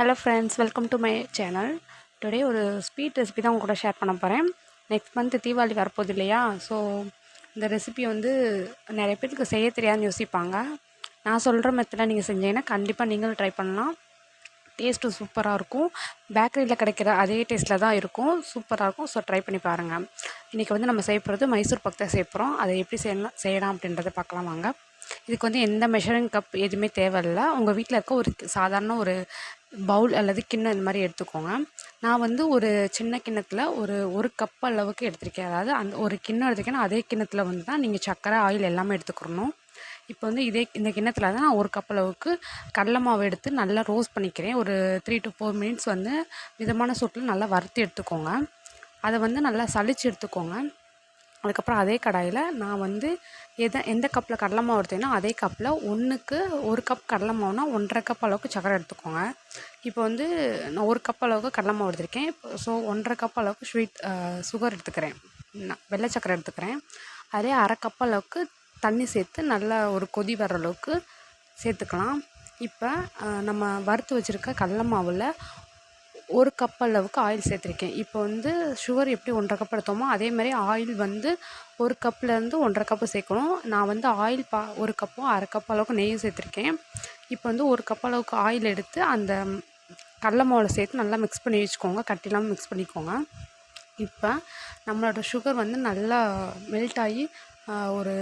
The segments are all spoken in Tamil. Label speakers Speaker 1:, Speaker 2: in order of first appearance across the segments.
Speaker 1: Hello friends welcome to my channel today ஒரு ஸ்வீட் ரெசிபி தான் உங்கள் கூட ஷேர் பண்ண போகிறேன் நெக்ஸ்ட் மந்த் தீபாவளி வரப்போகுது இல்லையா? ஸோ இந்த ரெசிபி வந்து நிறைய பேருக்கு செய்ய தெரியாதுன்னு யோசிப்பாங்க. நான் சொல்கிற மெத்தடில் நீங்கள் செஞ்சீங்கன்னா கண்டிப்பாக நீங்களும் ட்ரை பண்ணலாம். டேஸ்ட்டு சூப்பராக இருக்கும். பேக்கரியில் கிடைக்கிற அதே டேஸ்ட்டில் தான் இருக்கும். சூப்பராக இருக்கும். ஸோ ட்ரை பண்ணி பாருங்கள் இன்றைக்கி வந்து நம்ம செய்ய போகிறது மைசூர் பக்கத்தை செய்ய போகிறோம் அதை எப்படி செய்யலாம் செய்யலாம் அப்படின்றத பார்க்கலாம் வாங்க. இதுக்கு வந்து எந்த மெஷரிங் கப் எதுவுமே தேவையில்ல. உங்கள் வீட்டில் இருக்க ஒரு சாதாரண ஒரு பவுல் அல்லது கிண்ணம் இந்த மாதிரி எடுத்துக்கோங்க. நான் வந்து ஒரு சின்ன கிண்ணத்தில் ஒரு ஒரு கப் அளவுக்கு எடுத்திருக்கேன். அதாவது அந்த ஒரு கிண்ணம் எடுத்திருக்கேன்னா அதே கிண்ணத்தில் வந்து தான் நீங்கள் சர்க்கரை ஆயில் எல்லாமே எடுத்துக்கிறணும் இப்போ வந்து இதே இந்த கிண்ணத்தில் தான் நான் ஒரு கப் அளவுக்கு கடலை மாவு எடுத்து நல்லா ரோஸ்ட் பண்ணிக்கிறேன். ஒரு த்ரீ டு ஃபோர் மினிட்ஸ் வந்து மிதமான சூட்டில் நல்லா வறுத்து எடுத்துக்கோங்க. அதை வந்து நல்லா சளிச்சு எடுத்துக்கோங்க. அதுக்கப்புறம் அதே கடாயில் நான் வந்து எதை எந்த கப்பில் கடலை மாவு எடுத்தேனோ அதே கப்பில் ஒன்றுக்கு ஒரு கப் கடலை மாவுனா ஒன்றரை கப் அளவுக்கு சக்கரை எடுத்துக்கோங்க. இப்போ வந்து நான் ஒரு கப் அளவுக்கு கடலை மாவு எடுத்திருக்கேன். ஸோ ஒன்றரை கப் அளவுக்கு ஸ்வீட் சுகர் எடுத்துக்கிறேன். நான் வெள்ளை சக்கரை எடுத்துக்கிறேன். அதே அரை கப் அளவுக்கு தண்ணி சேர்த்து நல்லா ஒரு கொதி வர அளவுக்கு சேர்த்துக்கலாம். இப்போ நம்ம வறுத்து வச்சுருக்க கடலை மாவில் ஒரு கப் அளவுக்கு ஆயில் சேர்த்துருக்கேன். இப்போ வந்து சுகர் எப்படி ஒன்றரை கப் எடுத்தோமோ அதே மாதிரி ஆயில் வந்து ஒரு கப்லேருந்து ஒன்றரை கப்பு சேர்க்கணும். நான் வந்து ஆயில் பா ஒரு கப்பும் அரை கப் அளவுக்கு நெய்யும் சேர்த்துருக்கேன். இப்போ வந்து ஒரு கப் அளவுக்கு ஆயில் எடுத்து அந்த கடல மாவில் சேர்த்து நல்லா மிக்ஸ் பண்ணி வச்சுக்கோங்க. கட்டிலாமல் மிக்ஸ் பண்ணிக்கோங்க. இப்போ நம்மளோட சுகர் வந்து நல்லா மெல்ட் ஆகி ஒரு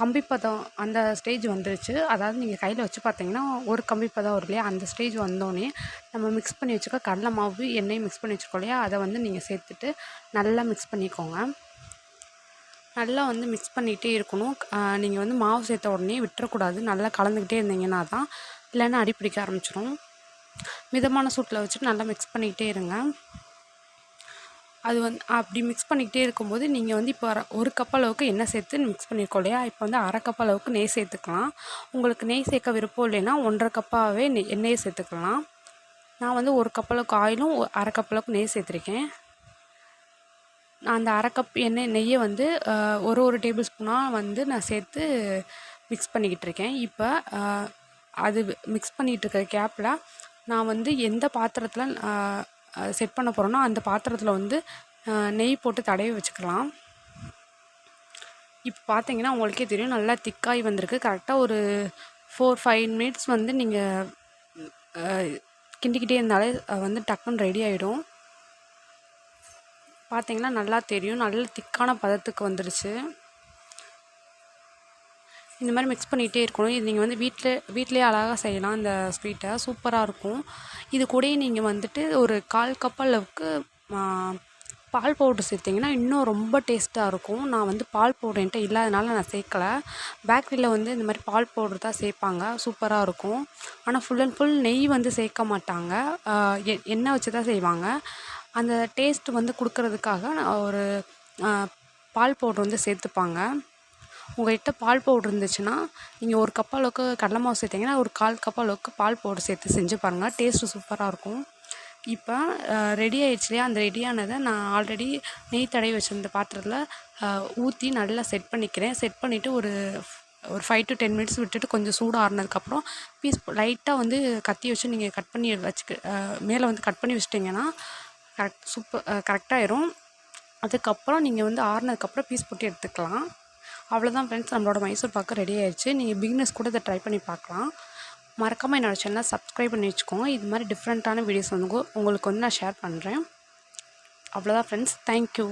Speaker 1: கம்பி பதம் அந்த ஸ்டேஜ் வந்துருச்சு. அதாவது நீங்கள் கையில் வச்சு பார்த்தீங்கன்னா ஒரு கம்பி பதம் வரும் இல்லையா? அந்த ஸ்டேஜ் வந்தோடனே நம்ம மிக்ஸ் பண்ணி வச்சுக்க கடலை மாவு எண்ணெயும் மிக்ஸ் பண்ணி வச்சுக்கோ இல்லையா? அதை வந்து நீங்கள் சேர்த்துட்டு நல்லா மிக்ஸ் பண்ணிக்கோங்க. நல்லா வந்து மிக்ஸ் பண்ணிகிட்டே இருக்கணும். நீங்கள் வந்து மாவு சேர்த்த உடனே விட்டுறக்கூடாது. நல்லா கலந்துக்கிட்டே இருந்தீங்கன்னா தான் இல்லைன்னா அடி பிடிக்க ஆரம்பிச்சிடும் மிதமான சூட்டில் வச்சுட்டு நல்லா மிக்ஸ் பண்ணிக்கிட்டே இருங்க. அது வந்து அப்படி மிக்ஸ் பண்ணிக்கிட்டே இருக்கும்போது நீங்கள் வந்து இப்போ ஒரு கப் அளவுக்கு எண்ணெய் சேர்த்து மிக்ஸ் பண்ணியிருக்கோம் இல்லையா? இப்போ வந்து அரை கப் அளவுக்கு நெய் சேர்த்துக்கலாம். உங்களுக்கு நெய் சேர்க்க விருப்பம் இல்லைன்னா ஒன்றரை கப்பாகவே நெய் எண்ணெயை சேர்த்துக்கலாம். நான் வந்து ஒரு கப் அளவுக்கு ஆயிலும் அரை கப் அளவுக்கு நெய் சேர்த்துருக்கேன். நான் அந்த அரை கப் எண்ணெய் நெய்யை வந்து ஒரு ஒரு டேபிள் ஸ்பூனாக வந்து நான் சேர்த்து மிக்ஸ் பண்ணிக்கிட்டு இருக்கேன். இப்போ அது மிக்ஸ் பண்ணிகிட்டு இருக்கிற கேப்பில் நான் வந்து எந்த பாத்திரத்தில் செட் பண்ண போகிறோன்னா அந்த பாத்திரத்தில் வந்து நெய் போட்டு தடவி வச்சுக்கலாம். இப்போ பார்த்தீங்கன்னா உங்களுக்கே தெரியும் நல்லா திக்காய் வந்திருக்கு. கரெக்டாக ஒரு ஃபோர் ஃபைவ் மினிட்ஸ் வந்து நீங்கள் கிண்டிக்கிட்டே இருந்தாலே வந்து டக்குன்னு ரெடி ஆகிடும் பார்த்தீங்கன்னா நல்லா தெரியும். நல்ல திக்கான பதத்துக்கு வந்துடுச்சு இந்த மாதிரி மிக்ஸ் பண்ணிகிட்டே இருக்கணும். இது நீங்கள் வந்து வீட்டில் வீட்டிலே அழகாக செய்யலாம் இந்த ஸ்வீட்டை சூப்பராக இருக்கும். இது கூடயே நீங்கள் வந்துட்டு ஒரு கால் கப் அளவுக்கு பால் பவுட்ரு சேர்த்திங்கன்னா இன்னும் ரொம்ப டேஸ்ட்டாக இருக்கும். நான் வந்து பால் பவுடர் என்கிட்ட இல்லாதனால நான் சேர்க்கல. பேக்கரியில் வந்து இந்த மாதிரி பால் பவுட்ரு தான் சேர்ப்பாங்க. சூப்பராக இருக்கும். ஆனால் ஃபுல் அண்ட் ஃபுல் நெய் வந்து சேர்க்க மாட்டாங்க. எண்ணெய் வச்சு தான் செய்வாங்க. அந்த டேஸ்ட் வந்து கொடுக்கறதுக்காக ஒரு பால் பவுட்ரு வந்து சேர்த்துப்பாங்க. உங்கள்கிட்ட பால் பவுட்ரு இருந்துச்சுன்னா நீங்கள் ஒரு கப் அளவுக்கு கடலை மாவு சேர்த்திங்கன்னா ஒரு கால் கப் அளவுக்கு பால் பவுட்ரு சேர்த்து செஞ்சு பாருங்கள் டேஸ்ட்டு சூப்பராக இருக்கும். இப்போ ரெடி ஆயிடுச்சு இல்லையா? அந்த ரெடியானதை நான் ஆல்ரெடி நெய் தடவி வச்சுருந்த பாத்திரத்தில் ஊற்றி நல்லா செட் பண்ணிக்கிறேன். செட் பண்ணிவிட்டு ஒரு ஒரு ஃபைவ் டு டென் மினிட்ஸ் விட்டுட்டு கொஞ்சம் சூடு ஆறுனதுக்கப்புறம் பீஸ் லைட்டாக வந்து கத்தி வச்சு நீங்கள் கட் பண்ணி வச்சுக்க மேலே வந்து கட் பண்ணி வச்சிட்டிங்கன்னா கரெக்ட் சூப்பர் கரெக்டாகிடும் அதுக்கப்புறம் நீங்கள் வந்து ஆறுனதுக்கப்புறம் பீஸ் போட்டு எடுத்துக்கலாம். அவ்வளோதான் ஃப்ரெண்ட்ஸ் நம்மளோட மைசூர் பாக்கு ரெடி ஆயிடுச்சு நீங்கள் பிகினர்ஸ் கூட இதை ட்ரை பண்ணி பார்க்கலாம். மறக்காமல் என்னோடய சேனலை சப்ஸ்கிரைப் பண்ணி வச்சுக்கோங்க. இது மாதிரி டிஃப்ரெண்ட்டான வீடியோஸ் வந்து உங்களுக்கு வந்து நான் ஷேர் பண்ணுறேன் அவ்வளோதான் ஃப்ரெண்ட்ஸ் தேங்க்யூ